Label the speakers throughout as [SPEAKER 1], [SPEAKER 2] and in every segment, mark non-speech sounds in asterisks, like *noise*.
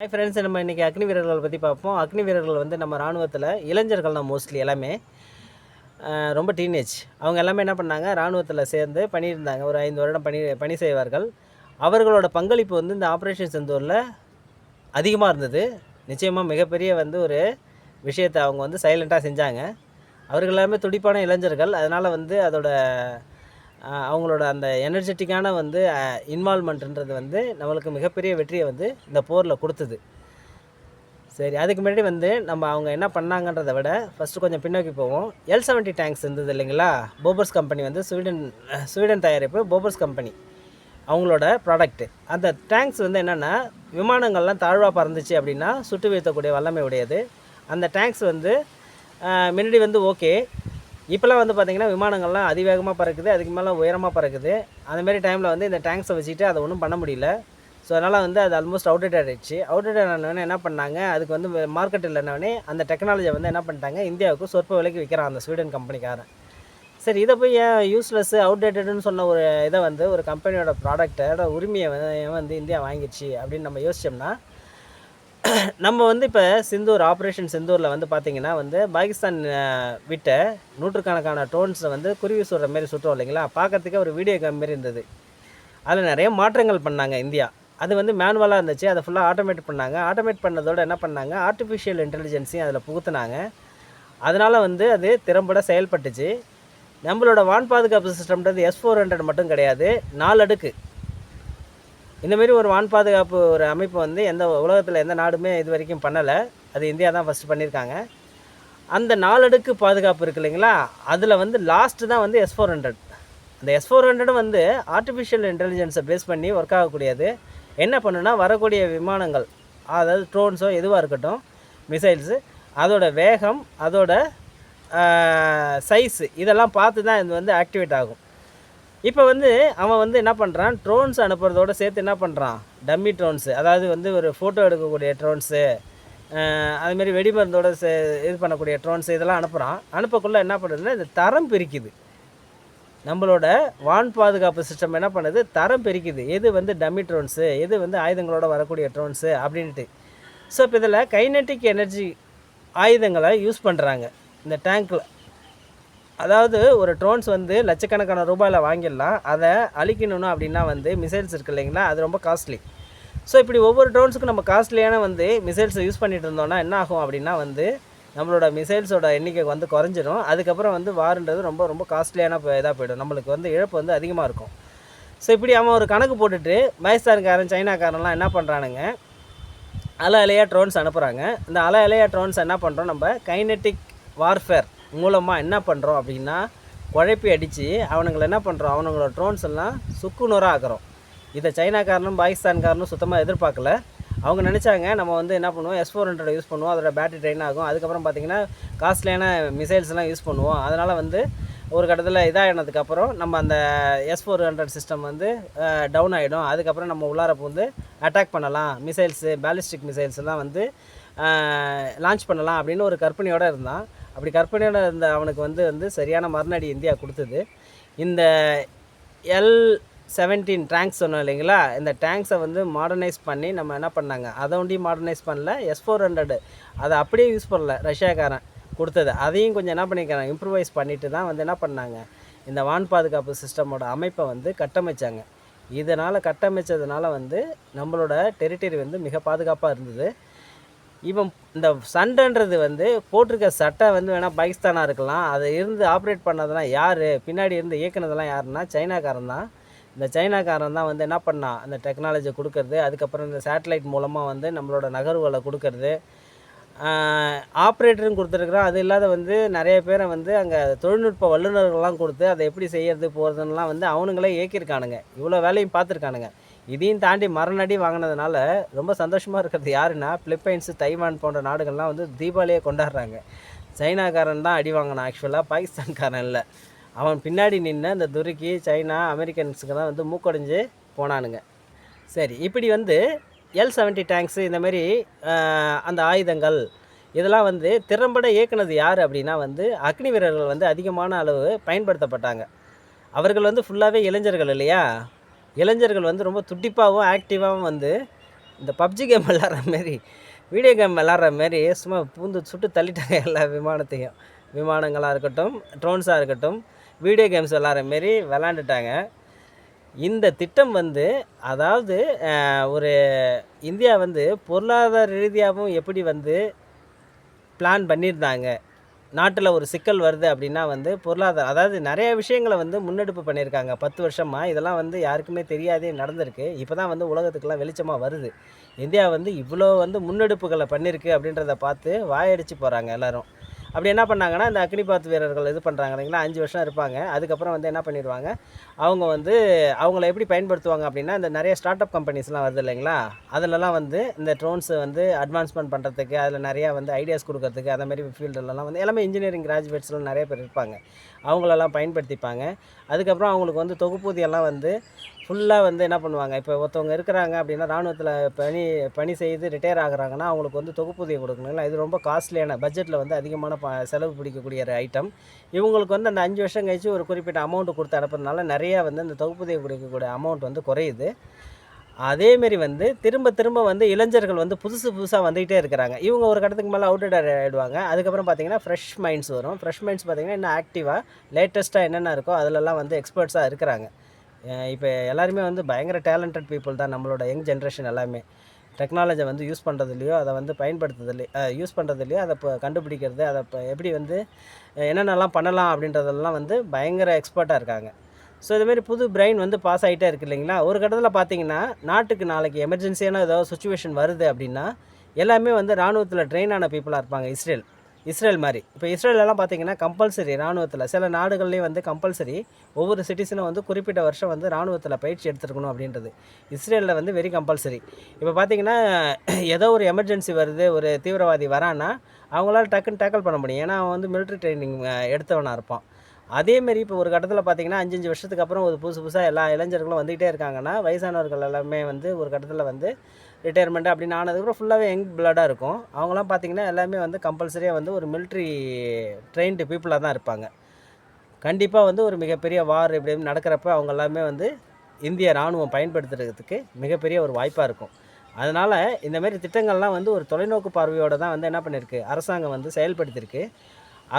[SPEAKER 1] Hi friends நம்ம இன்றைக்கி அக்னி வீரர்கள் பற்றி பார்ப்போம். அக்னி வீரர்கள் வந்து நம்ம இராணுவத்தில் இளைஞர்கள் தான் மோஸ்ட்லி எல்லாமே. ரொம்ப டீனேஜ் அவங்க எல்லாமே என்ன பண்ணாங்க? இராணுவத்தில் சேர்ந்து பண்ணியிருந்தாங்க ஒரு ஐந்து வருடம் பணி பணி செய்வார்கள். அவர்களோட பங்களிப்பு வந்து இந்த ஆப்ரேஷன் செந்தூரில் அதிகமாக இருந்தது. நிச்சயமாக மிகப்பெரிய வந்து ஒரு விஷயத்தை அவங்க வந்து சைலண்ட்டாக செஞ்சாங்க. அவர்கள் எல்லாமே துடிப்பான இளைஞர்கள். அதனால் வந்து அதோட அவங்களோட அந்த எனர்ஜெட்டிக்கான வந்து இன்வால்மெண்ட்ன்றது வந்து நம்மளுக்கு மிகப்பெரிய வெற்றியை வந்து இந்த போரில் கொடுத்தது. சரி அதுக்கு முன்னாடி வந்து நம்ம அவங்க என்ன பண்ணாங்கன்றதை விட ஃபஸ்ட்டு கொஞ்சம் பின்னோக்கி போவோம். எல் செவன்ட்டி டேங்க்ஸ் இருந்தது இல்லைங்களா? போபர்ஸ் கம்பெனி வந்து ஸ்வீடன் ஸ்வீடன் தயாரிப்பு போபர்ஸ் கம்பெனி அவங்களோட ப்ராடக்ட்டு அந்த டேங்க்ஸ் வந்து என்னென்னா விமானங்கள்லாம் தாழ்வாக பறந்துச்சு அப்படின்னா சுட்டு வீழ்த்தக்கூடிய வல்லமை உடையது. அந்த டேங்க்ஸ் வந்து முன்னாடி வந்து ஓகே இப்போல்லாம் வந்து பார்த்திங்கன்னா விமானங்கள்லாம் அதிவேகமாக பறக்குது அதுக்கு மேலே உயரமாக பறக்குது. அந்தமாரி டைமில் வந்து இந்த டேங்க்ஸை வச்சுட்டு அதை ஒன்றும் பண்ண முடியல. ஸோ அதனால் வந்து அது ஆல்மோஸ்ட் அவுடேட் ஆகிடுச்சு அவுடேட் ஆனவொடனே என்ன பண்ணாங்க அதுக்கு வந்து மார்க்கெட் இல்லைனவனே அந்த டெக்னாலஜியை வந்து என்ன பண்ணிட்டாங்க இந்தியாவுக்கு சொற்ப விலைக்கு விற்கிறான் அந்த ஸ்வீடன் கம்பெனிக்காரன் சரி இதை போய் ஏன் யூஸ்லெஸ் அவுடேட்டட்னு சொன்ன ஒரு இதை வந்து ஒரு கம்பெனியோட ப்ராடக்டோட உரிமையை வந்து வந்து இந்தியா வாங்கிடுச்சு அப்படின்னு நம்ம யோசிச்சோம்னா *clears throat* நம்ம வந்து இப்போ சிந்தூர் ஆப்ரேஷன் சிந்தூரில் வந்து பார்த்திங்கன்னா வந்து பாகிஸ்தான் விட்ட நூற்றுக்கணக்கான டோன்ஸை வந்து குருவி சுடுற மாரி சுட்டுறோம் இல்லைங்களா? பார்க்குறதுக்கே ஒரு வீடியோ கேம் மாரி இருந்தது. அதில் நிறைய மாற்றங்கள் பண்ணாங்க இந்தியா. அது வந்து மேனுவலாக இருந்துச்சு. அதை ஃபுல்லாக ஆட்டோமேட் பண்ணாங்க. ஆட்டோமேட் பண்ணதோடு என்ன பண்ணாங்க? ஆர்டிஃபிஷியல் இன்டெலிஜென்ஸையும் அதில் புகுத்துனாங்க. அதனால் வந்து அது திறம்பட செயல்பட்டுச்சு. நம்மளோட வான் பாதுகாப்பு சிஸ்டம்ன்றது எஸ் ஃபோர் ஹண்ட்ரட் மட்டும் கிடையாது. நாலு அடுக்கு இந்தமாரி ஒரு வான் பாதுகாப்பு ஒரு அமைப்பு வந்து எந்த உலகத்தில் எந்த நாடுமே இது வரைக்கும் பண்ணலை. அது இந்தியா தான் ஃபஸ்ட்டு பண்ணியிருக்காங்க அந்த நாலடுக்கு பாதுகாப்பு இருக்கு இல்லைங்களா? அதில் வந்து லாஸ்ட்டு தான் வந்து எஸ் ஃபோர் ஹண்ட்ரட் அந்த எஸ் ஃபோர் ஹண்ட்ரடும் வந்து ஆர்டிஃபிஷியல் இன்டெலிஜென்ஸை பேஸ் பண்ணி ஒர்க் ஆகக்கூடியது. என்ன பண்ணுன்னா வரக்கூடிய விமானங்கள் அதாவது ட்ரோன்ஸோ எதுவாக இருக்கட்டும் மிசைல்ஸு அதோட வேகம் அதோட சைஸு இதெல்லாம் பார்த்து தான் இது வந்து ஆக்டிவேட் ஆகும். இப்போ வந்து அவன் வந்து என்ன பண்ணுறான் ட்ரோன்ஸ் அனுப்புறதோட சேர்த்து என்ன பண்ணுறான் டம்மி ட்ரோன்ஸு அதாவது வந்து ஒரு ஃபோட்டோ எடுக்கக்கூடிய ட்ரோன்ஸு அதுமாரி வெடிமருந்தோட சே இது பண்ணக்கூடிய ட்ரோன்ஸு இதெல்லாம் அனுப்புகிறான் அனுப்பக்குள்ளே என்ன பண்ணுறதுன்னா இது தரம் பிரிக்குது. நம்மளோட வான் பாதுகாப்பு சிஸ்டம் என்ன பண்ணுது? தரம் பிரிக்குது. எது வந்து டம்மி ட்ரோன்ஸு எது வந்து ஆயுதங்களோட வரக்கூடிய ட்ரோன்ஸு அப்படின்ட்டு ஸோ இப்போ இதில் கைனட்டிக் எனர்ஜி ஆயுதங்களை யூஸ் பண்ணுறாங்க இந்த டேங்க்கில் அதாவது ஒரு ட்ரோன்ஸ் வந்து லட்சக்கணக்கான ரூபாயில் வாங்கிடலாம். அதை அழிக்கணும்னா அப்படின்னா வந்து மிசைல்ஸ் இருக்கு இல்லைங்களா? அது ரொம்ப காஸ்ட்லி ஸோ இப்படி ஒவ்வொரு ட்ரோன்ஸுக்கும் நம்ம காஸ்ட்லியான வந்து மிசைல்ஸை யூஸ் பண்ணிட்டு இருந்தோம்னா என்ன ஆகும் அப்படின்னா வந்து நம்மளோட மிசைல்ஸோட எண்ணிக்கை வந்து குறைஞ்சிரும். அதுக்கப்புறம் வந்து வாருன்றது ரொம்ப ரொம்ப காஸ்ட்லியான இதாக போயிடும். நம்மளுக்கு வந்து இழப்பு வந்து அதிகமாக இருக்கும். ஸோ இப்படி அவன் ஒரு கணக்கு போட்டுட்டு பாகிஸ்தான்காரன் சைனாக்காரன்லாம் என்ன பண்ணுறானுங்க அலை அலையாக ட்ரோன்ஸ் அனுப்புகிறாங்க இந்த அலை அலையாக ட்ரோன்ஸ் என்ன பண்ணுறோம் நம்ம கைனெட்டிக் வார்ஃபேர் மூலமாக என்ன பண்ணுறோம் அப்படின்னா குழப்பி அடித்து அவனுங்களை என்ன பண்ணுறோம் அவனுங்களோட ட்ரோன்ஸ் எல்லாம் சுக்குநூறாக ஆக்குறோம் இதை சைனாக்காரனும் பாகிஸ்தான்காரனும் சுத்தமாக எதிர்பார்க்கல. அவங்க நினச்சாங்க நம்ம வந்து என்ன பண்ணுவோம்? எஸ் ஃபோர் ஹண்ட்ரட் யூஸ் பண்ணுவோம். அதோட பேட்டரி ட்ரெயின் ஆகும். அதுக்கப்புறம் பார்த்திங்கன்னா காஸ்ட்லியான மிசைல்ஸ்லாம் யூஸ் பண்ணுவோம். அதனால் வந்து ஒரு கட்டத்தில் இதாகினதுக்கப்புறம் நம்ம அந்த எஸ் ஃபோர் ஹண்ட்ரட் சிஸ்டம் வந்து டவுன் ஆகிடும் அதுக்கப்புறம் நம்ம உள்ளார வந்து அட்டாக் பண்ணலாம். மிசைல்ஸு பேலிஸ்டிக் மிசைல்ஸ்லாம் வந்து லான்ச் பண்ணலாம் அப்படின்னு ஒரு கற்பனையோடு இருந்தான். அப்படி கற்பனையோடு இருந்த அவனுக்கு வந்து வந்து சரியான மறுநடி இந்தியா கொடுத்தது. இந்த எல் செவன்டீன் டேங்க்ஸ் சொன்னோம் இல்லைங்களா? இந்த டேங்க்ஸை வந்து மாடர்னைஸ் பண்ணி நம்ம என்ன பண்ணாங்க? அதை ஒண்டி மாடர்னைஸ் பண்ணல. எஸ் ஃபோர் ஹண்ட்ரடு அதை அப்படியே யூஸ் பண்ணல. ரஷ்யாக்காரன் கொடுத்தது. அதையும் கொஞ்சம் என்ன பண்ணிக்கிறாங்க இம்ப்ரூவைஸ் பண்ணிட்டு தான் வந்து என்ன பண்ணாங்க? இந்த வான் பாதுகாப்பு சிஸ்டமோட அமைப்பை வந்து கட்டமைச்சாங்க. இதனால் கட்டமைச்சதுனால வந்து நம்மளோட டெரிட்டரி வந்து மிக பாதுகாப்பாக இருந்தது. இவன் இந்த சண்டைன்றது வந்து போட்டிருக்க சட்டை வந்து வேணால் பாகிஸ்தானாக இருக்கலாம். அதை இருந்து ஆப்ரேட் பண்ணதெல்லாம் யார்? பின்னாடி இருந்து இயக்குனதெல்லாம் யாருன்னா சைனாக்காரன் தான். இந்த சைனாக்காரன் தான் வந்து என்ன பண்ணான் அந்த டெக்னாலஜியை கொடுக்கறது அதுக்கப்புறம் இந்த சேட்டலைட் மூலமாக வந்து நம்மளோட நகர்வுகளை கொடுக்கறது. ஆப்ரேட்டரும் கொடுத்துருக்குறோம் அது இல்லாத வந்து நிறைய பேரை வந்து அங்கே தொழில்நுட்ப வல்லுநர்கள்லாம் கொடுத்து அதை எப்படி செய்யறது போகிறதுன்னெலாம் வந்து அவனுங்களே இயக்கியிருக்கானுங்க இவ்வளோ வேலையும் பார்த்துருக்கானுங்க. இதையும் தாண்டி மரணடி வாங்கினதுனால ரொம்ப சந்தோஷமாக இருக்கிறது யாருன்னா பிலிப்பைன்ஸு தைவான் போன்ற நாடுகள்லாம் வந்து தீபாவளியை கொண்டாடுறாங்க. சைனாக்காரன் தான் அடி வாங்கினான் ஆக்சுவலாக பாகிஸ்தான்காரன் இல்லை அவன் பின்னாடி நின்று அந்த துருக்கி சைனா அமெரிக்கன்ஸுக்கு தான் வந்து மூக்கடைஞ்சு போனானுங்க. சரி இப்படி வந்து எல் செவன்ட்டி டேங்க்ஸு இந்தமாரி அந்த ஆயுதங்கள் இதெல்லாம் வந்து திறம்பட இயக்குனது யார் அப்படின்னா வந்து அக்னி வீரர்கள் வந்து அதிகமான அளவு பயன்படுத்தப்பட்டாங்க. அவர்கள் வந்து ஃபுல்லாகவே இளைஞர்கள் இல்லையா? இளைஞர்கள் வந்து ரொம்ப துட்டிப்பாகவும் ஆக்டிவாகவும் வந்து இந்த பப்ஜி கேம் விளாட்ற மாரி வீடியோ கேம் விளாட்ற மாரி சும்மா பூந்து சுட்டு தள்ளிட்டாங்க எல்லா விமானத்தையும். விமானங்களாக இருக்கட்டும் ட்ரோன்ஸாக இருக்கட்டும் வீடியோ கேம்ஸ் விளாட்ற மாரி விளாண்டுட்டாங்க இந்த திட்டம் வந்து அதாவது ஒரு இந்தியா வந்து பொருளாதார ரீதியாகவும் எப்படி வந்து பிளான் பண்ணியிருந்தாங்க? நாட்டில் ஒரு சிக்கல் வருது அப்படின்னா வந்து பொருளாதார அதாவது நிறைய விஷயங்களை வந்து முன்னெடுப்பு பண்ணியிருக்காங்க. பத்து வருஷமாக இதெல்லாம் வந்து யாருக்குமே தெரியாதே நடந்திருக்கு. இப்போ தான் வந்து உலகத்துக்கெல்லாம் வெளிச்சமாக வருது. இந்தியா வந்து இவ்வளோ வந்து முன்னெடுப்புகளை பண்ணியிருக்கு அப்படின்றத பார்த்து வாயடிச்சு போகிறாங்க எல்லோரும். அப்படி என்ன பண்ணாங்கன்னா இந்த அக்னிபாத் வீரர்கள் இது பண்ணுறாங்க இல்லைங்களா? அஞ்சு வருஷம் இருப்பாங்க. அதுக்கப்புறம் வந்து என்ன பண்ணிடுவாங்க? அவங்க வந்து அவங்கள எப்படி பயன்படுத்துவாங்க அப்படின்னா இந்த நிறைய ஸ்டார்ட் அப் கம்பெனிஸ்லாம் வருது இல்லைங்களா? அதிலலாம் வந்து இந்த ட்ரோன்ஸை வந்து அட்வான்ஸ்மெண்ட் பண்ணுறதுக்கு அதில் நிறையா வந்து ஐடியாஸ் கொடுக்கறதுக்கு அந்த மாதிரி ஃபீல்டுலலாம் வந்து எல்லாமே இன்ஜினியரிங் கிராஜுவேட்ஸ்லாம் நிறைய பேர் இருப்பாங்க. அவங்களெல்லாம் பயன்படுத்திப்பாங்க. அதுக்கப்புறம் அவங்களுக்கு வந்து தொகுப்பூதியெல்லாம் வந்து ஃபுல்லாக வந்து என்ன பண்ணுவாங்க? இப்போ ஒருத்தவங்க இருக்கிறாங்க அப்படின்னா ராணுவத்தில் பணி பணி செய்து ரிட்டையர் ஆகுறாங்கன்னா அவங்களுக்கு வந்து தொகுப்பூதியம் கொடுக்கணுங்களா இது ரொம்ப காஸ்ட்லியான பட்ஜெட்டில் வந்து அதிகமான ப செலவு பிடிக்கக்கூடிய ஒரு ஐட்டம் இவங்களுக்கு வந்து அந்த அஞ்சு வருஷம் கழிச்சு ஒரு குறிப்பிட்ட அமௌண்ட் கொடுத்து அனுப்புறதுனால நிறையா வந்து அந்த தொகுப்பூதியம் கொடுக்கக்கூடிய அமௌண்ட் வந்து குறையுது. அதேமாரி வந்து திரும்ப திரும்ப வந்து இளைஞர்கள் வந்து புதுசு புதுசாக வந்துகிட்டே இருக்கிறாங்க. இவங்க ஒரு கட்டத்துக்கு மேலே அவுட்டட் ஆகிடுவாங்க அதுக்கப்புறம் பார்த்தீங்கன்னா ஃப்ரெஷ் மைண்ட்ஸ் வரும். ஃப்ரெஷ் மைண்ட்ஸ் பார்த்தீங்கன்னா இன்னும் ஆக்டிவாக லேட்டஸ்ட்டாக என்னென்ன இருக்கோ அதிலெல்லாம் வந்து எக்ஸ்பர்ட்ஸாக இருக்கிறாங்க. இப்போ எல்லாருமே வந்து பயங்கர டேலண்டட் பீப்புள் தான் நம்மளோட யங் ஜென்ரேஷன் எல்லாமே. டெக்னாலஜியை வந்து யூஸ் பண்ணுறதுலையோ அதை வந்து பயன்படுத்துறதுலையோ யூஸ் பண்ணுறதுலையோ அதை இப்போ கண்டுபிடிக்கிறது அதை இப்போ எப்படி வந்து என்னென்னலாம் பண்ணலாம் அப்படின்றதெல்லாம் வந்து பயங்கர எக்ஸ்பர்ட்டாக இருக்காங்க. ஸோ இதுமாரி புது பிரெயின் வந்து பாஸ் ஆகிட்டே இருக்கு இல்லைங்களா? ஒரு கட்டத்தில் பார்த்தீங்கன்னா நாட்டுக்கு நாளைக்கு எமர்ஜென்சியான ஏதாவது சுச்சுவேஷன் வருது அப்படின்னா எல்லாமே வந்து இராணுவத்தில் ட்ரெயின் ஆன பீப்புளாக இருப்பாங்க இஸ்ரேல். இஸ்ரேல் மாதிரி. இப்போ இஸ்ரேலெல்லாம் பார்த்தீங்கன்னா கம்பல்சரி ராணுவத்தில் சில நாடுகள்லேயும் வந்து கம்பல்சரி ஒவ்வொரு சிட்டிசனும் வந்து குறிப்பிட்ட வருஷம் வந்து ராணுவத்தில் பயிற்சி எடுத்துருக்கணும் அப்படின்றது. இஸ்ரேலில் வந்து வெரி கம்பல்சரி இப்போ பார்த்தீங்கன்னா ஏதோ ஒரு எமர்ஜென்சி வருது ஒரு தீவிரவாதி வரான்னா அவங்களால டக்குன்னு டேக்கிள் பண்ண முடியும். ஏன்னா அவன் வந்து மிலிட்ரி ட்ரைனிங் எடுத்தவனாக இருப்பான். அதேமாரி இப்போ ஒரு கட்டத்தில் பார்த்தீங்கன்னா அஞ்சஞ்சு வருஷத்துக்கு அப்புறம் ஒரு புதுசு புதுசாக எல்லா இளைஞர்களும் வந்துகிட்டே இருக்காங்கன்னா வயசானவர்கள் எல்லாமே வந்து ஒரு கட்டத்தில் வந்து ரிட்டையர்மெண்ட் அப்படின்னு ஆனதுக்கப்புறம் ஃபுல்லாகவே யங் பிளடாக இருக்கும். அவங்களாம் பார்த்தீங்கன்னா எல்லாமே வந்து கம்பல்சரியாக வந்து ஒரு மிலிட்ரி ட்ரெயின்டு பீப்புளாக தான் இருப்பாங்க. கண்டிப்பாக வந்து ஒரு மிகப்பெரிய வார் இப்படி நடக்கிறப்ப அவங்க எல்லாமே வந்து இந்திய இராணுவம் பயன்படுத்துறதுக்கு மிகப்பெரிய ஒரு வாய்ப்பாக இருக்கும். அதனால் இந்தமாரி திட்டங்கள்லாம் வந்து ஒரு தொலைநோக்கு பார்வையோடு தான் வந்து என்ன பண்ணியிருக்கு அரசாங்கம் வந்து செயல்படுத்தியிருக்கு.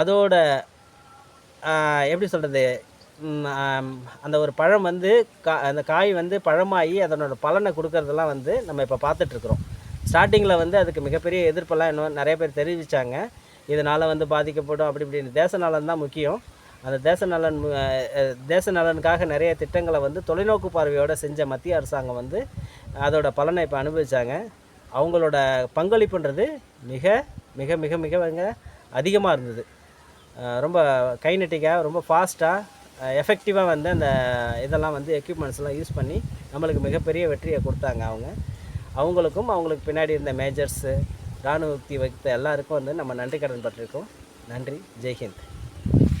[SPEAKER 1] அதோட எப்படி சொல்கிறது அந்த ஒரு பழம் வந்து கா அந்த காய் வந்து பழமாகி அதனோட பலனை கொடுக்கறதெல்லாம் வந்து நம்ம இப்போ பார்த்துட்ருக்குறோம். ஸ்டார்டிங்கில் வந்து அதுக்கு மிகப்பெரிய எதிர்ப்பெல்லாம் இன்னும் நிறைய பேர் தெரிவித்தாங்க இதனால் வந்து பாதிக்கப்படும் அப்படி இப்படின்னு. தேச நலன் தான் முக்கியம். அந்த தேச நலன் தேச நலனுக்காக நிறைய திட்டங்களை வந்து தொலைநோக்கு பார்வையோடு செஞ்ச மத்திய அரசாங்கம் வந்து அதோட பலனை இப்போ அனுபவித்தாங்க அவங்களோட பங்களிப்புன்றது மிக மிக மிக மிக மிக அதிகமாக இருந்தது ரொம்ப கைநெட்டிக்காக ரொம்ப ஃபாஸ்ட்டாக எஃபெக்டிவாக வந்து அந்த இதெல்லாம் வந்து எக்யூப்மெண்ட்ஸ்லாம் யூஸ் பண்ணி நம்மளுக்கு மிகப்பெரிய வெற்றியை கொடுத்தாங்க அவங்க. அவங்களுக்கும் அவங்களுக்கு பின்னாடி இருந்த மேஜர்ஸு இராணுவத்தி வைத்த எல்லாருக்கும் வந்து நம்ம நன்றி கடன் பட்டிருக்கோம். நன்றி. ஜெய்ஹிந்த்.